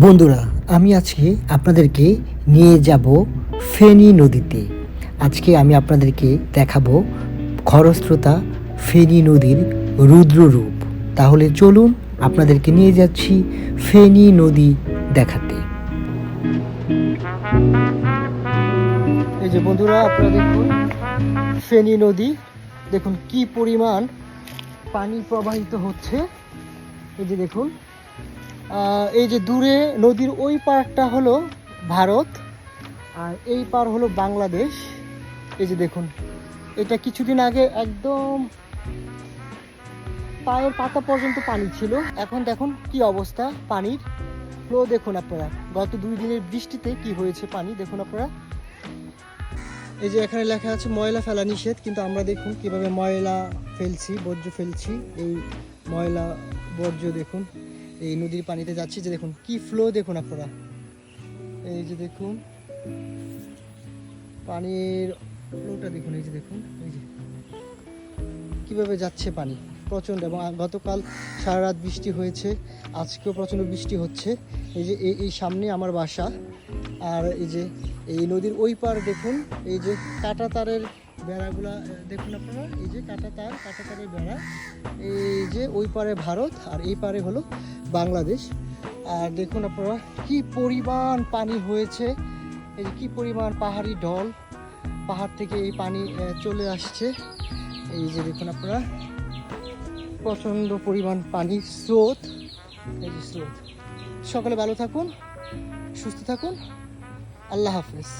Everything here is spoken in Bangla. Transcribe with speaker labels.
Speaker 1: বন্ধুরা, আমি আজকে আপনাদেরকে নিয়ে যাব ফেনী নদীতে। আজকে আমি আপনাদেরকে দেখাবো খরস্রোতা ফেনী নদীর রুদ্র রূপ তাহলে চলুন আপনাদেরকে নিয়ে যাচ্ছি ফেনী নদী দেখাতে। এই যে বন্ধুরা, আপনারা দেখুন, ফেনী নদী। দেখুন কি পরিমাণ পানি প্রবাহিত হচ্ছে। এই যে দেখুন এই যে দূরে, নদীর ওই পারটা হলো ভারত, আর এই পার হলো বাংলাদেশ। এই যে দেখুন, এটা কিছুদিন আগে একদম পায়ের পাতা পর্যন্ত পানি ছিল। এখন দেখুন কি অবস্থা পানির। ফ্লো দেখুন আপনারা, গত দুই দিনের বৃষ্টিতে কি হয়েছে পানি, দেখুন আপনারা। এই যে এখানে লেখা আছে, ময়লা ফেলা নিষেধ, কিন্তু আমরা দেখুন কীভাবে ময়লা ফেলছি, বর্জ্য ফেলছি। এই ময়লা, বর্জ্য দেখুন। এই নদীর পানিতে যাচ্ছি যে দেখুন, কি ফ্লো দেখুন আপনারা। এই যে দেখুন, পানির ফ্লোটা দেখুন, এই যে দেখুন, এই যে। কীভাবে যাচ্ছে পানি? প্রচণ্ড, এবং গতকাল সারা রাত বৃষ্টি হয়েছে, আজকেও প্রচণ্ড বৃষ্টি হচ্ছে। এই যে, এই সামনে আমার বাসা, আর এই যে, এই নদীর ওই পার দেখুন, এই যে কাটা তারের বেড়াগুলা দেখুন আপনারা, এই যে কাটা তার কাটা তারের বেড়া, এই যে ওই পারে ভারত, আর এই পারে হলো বাংলাদেশ। আর দেখুন আপনারা, কি পরিমাণ পানি হয়েছে। এই যে কি পরিমাণ পাহাড়ি ঢল, পাহাড় থেকে এই পানি চলে আসছে। এই যে দেখুন আপনারা, প্রচণ্ড পরিমাণ পানির স্রোত। এই যে স্রোত। সকালে ভালো থাকুন, সুস্থ থাকুন। আল্লাহ হাফেজ।